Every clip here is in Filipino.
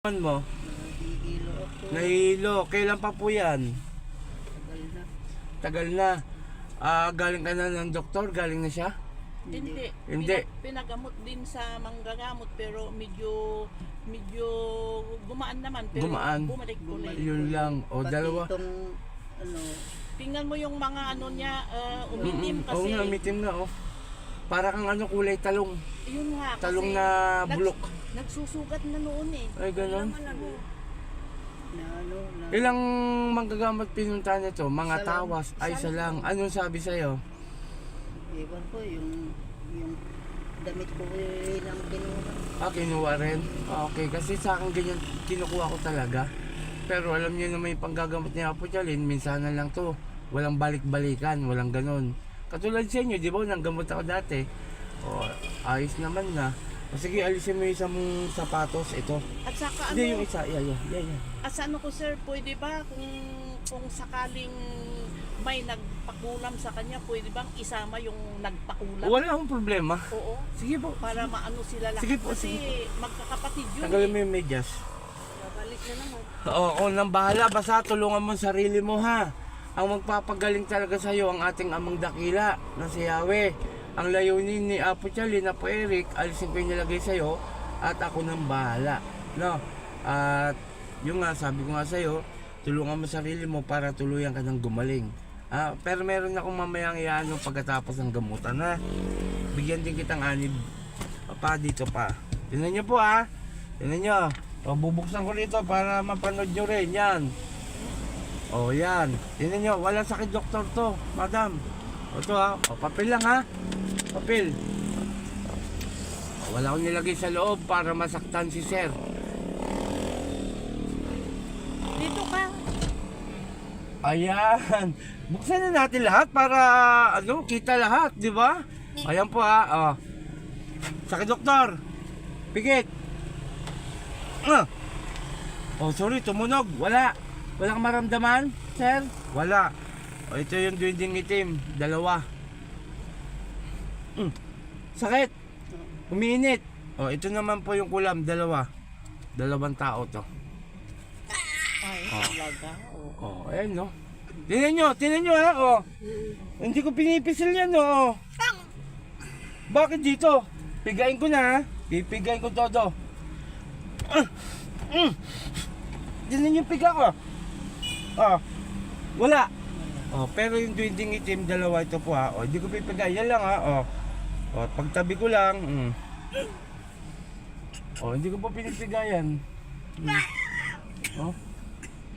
Ano mo? Nahihilo ako. Nahihilo. Kailan pa po yan? Tagal na. Tagal na. Ah, galing ka na ng doktor? Galing na siya? Hindi. Hindi. Pinag- pinagamot din sa manggagamot pero medyo medyo gumaan naman pero Gumaan? bumalik ulit. Yun lang. O, Pati dalawa. itong, ano, Tingnan mo yung mga ano niya uh, umitim Mm-mm. Oo kasi nga, umitim na oh. Para kang ano kulay talong. yun nga kasi Talong na nags- bulok. nagsusugat na noon eh. Ay, ganun. na ano, na, Ilang manggagamot pinunta nito? Mga Isa lang. tawas. Ay, isa lang. Anong sabi sa'yo? iwan ko, yung, yung damit ko eh, lang kinuha. Ah, kinuha rin? Ah, Okay, kasi sa akin ganyan kinukuha ko talaga. Pero alam niyo na may panggagamot ni Apo Jalin, minsan na lang to. Walang balik-balikan, walang ganun. Katulad sa inyo, di ba? Nang gamot ako dati. O, ayos naman na. Sige, alisin mo yung isang sapatos. Ito. At saka Hindi, yung ano, isa. Yeah, yeah, yeah, yeah. at sa ano ko sir, pwede ba kung kung sakaling may nagpakulam sa kanya, pwede bang isama yung nagpakulam? Wala akong problema. Oo. Sige po. Para maano sila lahat. Sige po, Kasi sige magkakapatid yun. Tanggalin eh. mo yung medyas. Babalik na naman. Oo, ako nang bahala. Basta tulungan mo sarili mo ha. Ang magpapagaling talaga sa iyo ang ating amang dakila na si Yahweh. Ang layunin ni Apo Charlie na po Eric, alisin ko yung nilagay sa iyo at ako nang bahala. No? At yung nga, sabi ko nga sa iyo, tulungan mo sarili mo para tuluyan ka ng gumaling. Ah, pero meron akong mamayang iano pagkatapos ng gamutan na. Bigyan din kitang anib pa dito pa. Tingnan niyo po ha. Tingnan niyo. O, bubuksan ko rito para mapanood nyo rin. Yan. O, yan. Tingnan nyo. Walang sakit doktor to, madam. O, to ha. O, papel lang ha. Papel. Wala akong nilagay sa loob para masaktan si sir. Dito ka. Ayan. Buksan na natin lahat para ano, kita lahat, di ba? Ayan po ha. O. Sakit doktor. Pigit. Ah. Oh, sorry, tumunog. Wala. Wala kang maramdaman, sir? Wala. O, ito yung duwinding itim. Dalawa. Mm. Sakit. Umiinit. O, ito naman po yung kulam. Dalawa. Dalawang tao to. Ay, Oh. talaga. Oo. Oh, ayan no. Tingnan nyo, tingnan nyo ha, oh. Hindi ko pinipisil yan, oh. Bakit dito? Pigain ko na, ha. Pipigain ko todo. Ah, mm. Tingnan yung piga ko. Oh, wala. Oh, pero yung duwinding itim, dalawa ito po ha. Oh, hindi ko pipigay. Yan lang ha. Oh. Oh, pagtabi ko lang. Mm. Oh, hindi ko po pinipigayan. Mm. Oh.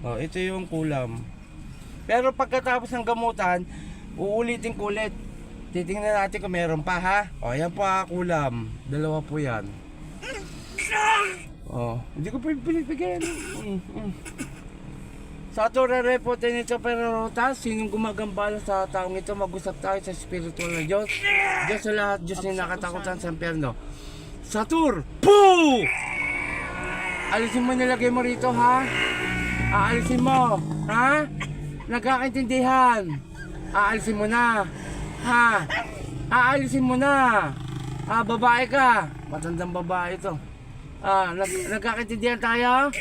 Oh, ito yung kulam. Pero pagkatapos ng gamutan, uulitin ko ulit. Titingnan natin kung meron pa ha. O, yan po ha, kulam. Dalawa po yan. Oh, hindi ko pinipigayan. Mm, mm. Sa ito, re-reportin nito pero rotas, sinong gumagambala sa taong ito, mag-usap tayo sa spiritual na Diyos. Diyos sa lahat, Diyos na nakatakutan sa impyerno. Satur! Poo! Alisin mo nilagay mo rito ha. Aalisin mo. Ha? Nagkakaintindihan. Aalisin mo na. Ha? Aalisin mo na. Ah, babae ka. Matandang babae ito. Ah, nag nagkakaintindihan tayo?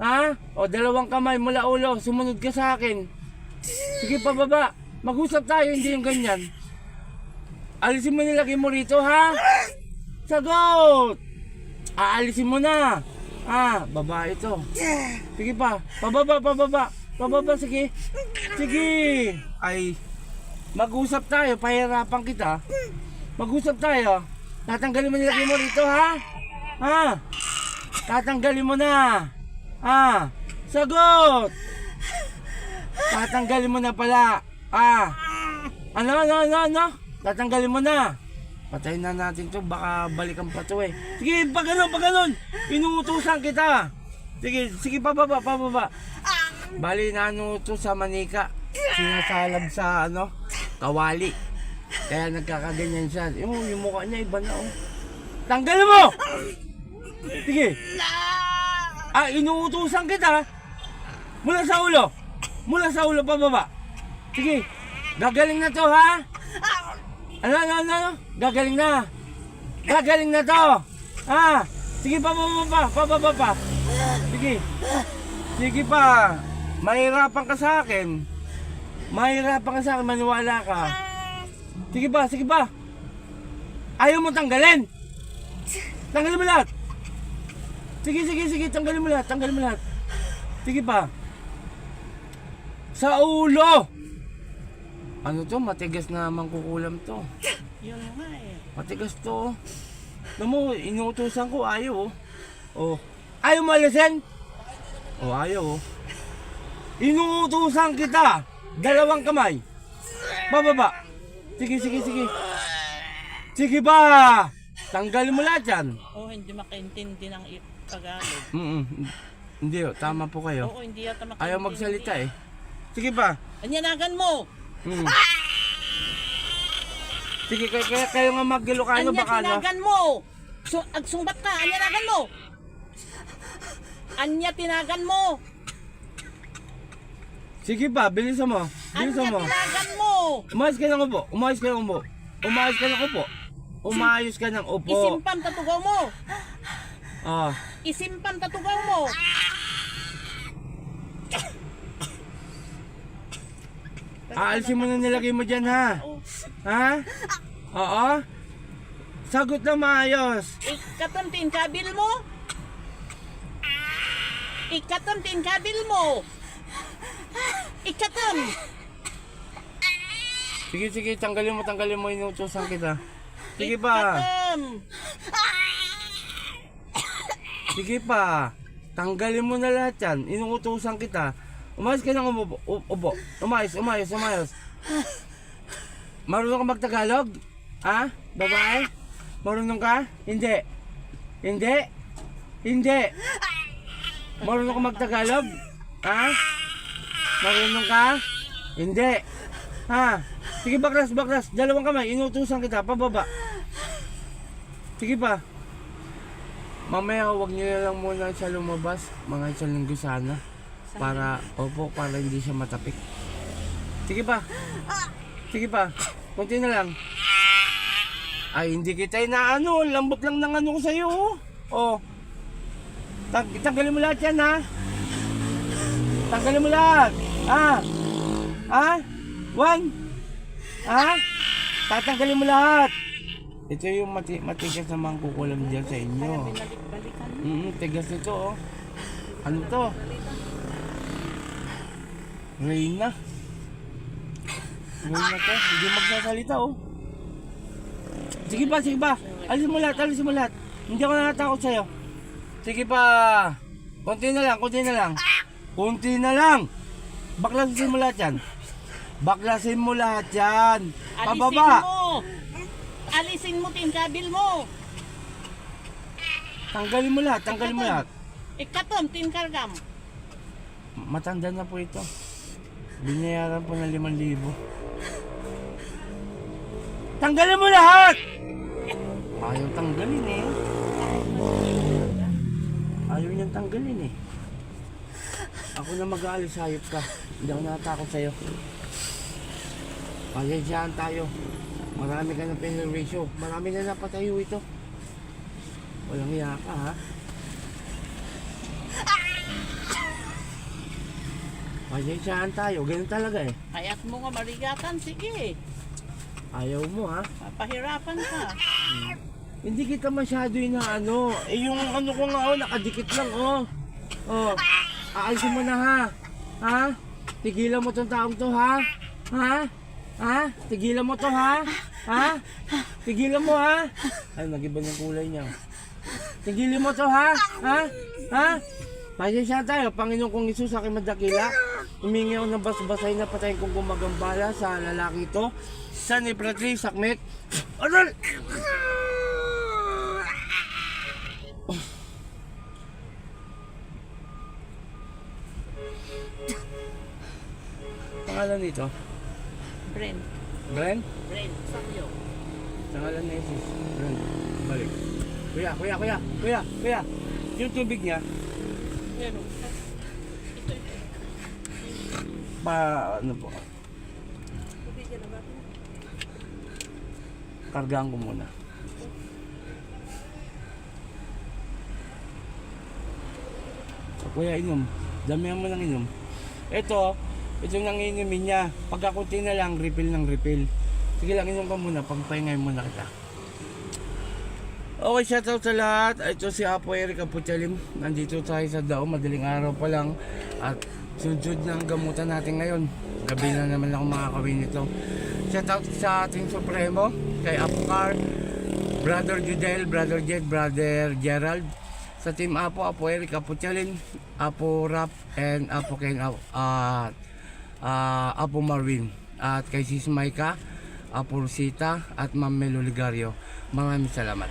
Ha? O, dalawang kamay mula ulo. Sumunod ka sa akin. Sige pa baba. Mag-usap tayo, hindi yung ganyan. Alisin mo nilagay mo rito, ha? Sagot! Aalisin mo na. Ah, babae ito. Sige pa. Pababa, pababa. Pababa, sige. Sige. Ay, mag-usap tayo. Pahirapan kita. Mag-usap tayo. Tatanggalin mo nilagay mo rito, ha? Ha? Tatanggalin mo na. Ha? Sagot! Tatanggalin mo na pala. Ah. Ano, ano, ano, ano? Tatanggalin mo na. Patayin na natin to, baka balikan pa to eh. Sige, pag ganun, pag ganun. Inuutusan kita. Sige, sige, pababa, pababa. Bali na ano to sa manika. Sinasalab sa ano, kawali. Kaya nagkakaganyan siya. Yung, yung mukha niya iba na oh. Tanggalin mo! Sige. Ah, inuutusan kita. Mula sa ulo. Mula sa ulo pababa. Sige. Gagaling na to ha. Ano, ano, ano, ano? Gagaling na. Gagaling na to. Ah, sige pa, pa, pa, pa, pa, pa, pa. Sige. Sige pa. Mahirapan ka sa akin. Mahirapan ka sa akin, maniwala ka. Sige ba, sige ba. Ayaw mo tanggalin. Tanggalin mo lahat. Sige, sige, sige, tanggalin mo lahat, tanggalin mo lahat. Sige pa. Sa ulo. Ano to, matigas na mangkukulam to. Yun nga eh. Matigas to. Alam mo, inuutusan ko, ayaw oh. Oh. Ayaw mo alisin? Oh, ayaw oh. Inuutusan kita. Dalawang kamay. Bababa. Sige, sige, sige. Sige ba? Tanggalin mo lahat yan. Oo, hindi makaintindi ng Tagalog. Mm Hindi oh, tama po kayo. Oo, hindi yata makaintindi. Ayaw magsalita eh. Sige ba? Anyanagan mo! Mm. Sige, kaya, kaya kayo nga mag-Ilocano baka ano. tinagan mo! So, agsumbat ka! Anyanagan mo! Anya tinagan mo! Sige ba, bilisan mo. Anya Bilisan mo. tinagan mo! Umayos ka ng upo. Umayos ka ng upo. Umayos ka ng upo. Umayos ka ng upo. Isimpan tatugaw mo! Ah. Isimpan tatugaw mo! Aalisin mo na nilagay mo dyan ha. Ha? Oo? Sagot na maayos. Ikaton tinkabil mo! Ikaton tinkabil mo! Ikaton! Sige, sige, tanggalin mo, tanggalin mo, inutusan kita. Sige pa. Ikaton! Sige pa. Tanggalin mo na lahat yan. Inuutusan kita. Umayos ka ng umubo. u- Ubo. Umayos, umayos, umayos. Marunong ka magtagalog? Ha? Babae? Marunong ka? Hindi. Hindi? Hindi. Marunong ka magtagalog? Ha? Marunong ka? Hindi. Ha? Sige baklas, baklas. Dalawang kamay. Inutusan kita. Pababa. Sige pa. Mamaya huwag niyo lang muna siya lumabas. Mga isang linggo sana. Para, opo, para hindi siya matapik. Sige pa. Sige pa. Kunti na lang. Ay, hindi kita inaano. Lambot lang ng ano ko sa'yo. oh. Oh. Tang tanggalin mo lahat yan, ha? Tanggalin mo lahat. Ha? Ha? One? Ha? Tatanggalin mo lahat. Ito yung mati matigas na mangkukulam dyan sa inyo. Mm, tigas nito oh. Ano to? Reyna. Reyna to. Hindi magsasalita oh. Sige ba, sige ba. Alisin mo lahat, alisin mo lahat. Hindi ako natatakot sa'yo. Sige pa. Konti na lang, konti na lang. Konti na lang. Baklasin mo lahat yan. Baklasin mo lahat yan. Alisin Pababa. mo! Alisin mo tinkabil mo! Tanggalin mo lahat, tanggalin mo lahat. Ikaton tinkargam! Matanda na po ito. Binayaran po ng 5,000. Tanggalin mo lahat! Ayaw tanggalin eh. Ayaw niyang tanggalin eh. Ako na mag-aalis hayop ka. Hindi ako natatakot sa'yo. Payadyaan tayo. Marami ka ng penal ratio. Marami na napatayo ito. Walang iya ka ha. Payadyaan tayo. Ganun talaga eh. Hayat mo nga marigatan, sige. Ayaw mo ha. Papahirapan ka. Hindi kita masyado yung ano. Eh yung ano ko nga oh, nakadikit lang oh. Oh. Aalisin mo na ha. Ha? Tigilan mo tong taong to ha. Ha? Ha? Tigilan mo to ha. Ha? Tigilan mo ha. Ay, nagiba ng kulay niya. Tigilan mo to ha. Ha? Ha? Pasensya tayo, Panginoon kong Isus, aking madakila. Humingi ako ng basbasay na patayin kong gumagambala sa lalaki ito. Sa ni Pratri, Sakmek. Aral! Pangalan nito? Brent. Brent? Brent. Sakyo. Pangalan ni Jesus. Brent. Balik. Kuya, kuya, kuya, kuya, kuya. Yung tubig niya, Pero, ito, ito. pa, ano po, Tubigyan na ba? ko muna. O kuya, inom. Damihan mo ng inom. Ito, ito nang inumin niya. Pagkakunti na lang, refill ng refill. Sige lang, inom ka muna. Pagpahingay muna kita. Okay, shoutout sa lahat. Ito si Apo Eric Apuchalim. Nandito tayo sa Dao. Madaling araw pa lang. At sunod ng gamutan natin ngayon. Gabi na naman ako makakawin nito. Shoutout sa ating Supremo. Kay Apo Car. Brother Judel, Brother Jed, Brother Gerald. Sa Team Apo, Apo Eric Apuchalim. Apo Rap, and Apo Ken. Uh, uh, Apo Marvin. At kay Sis Maika. Apo Rosita. At Ma'am Melo Ligario. Maraming salamat.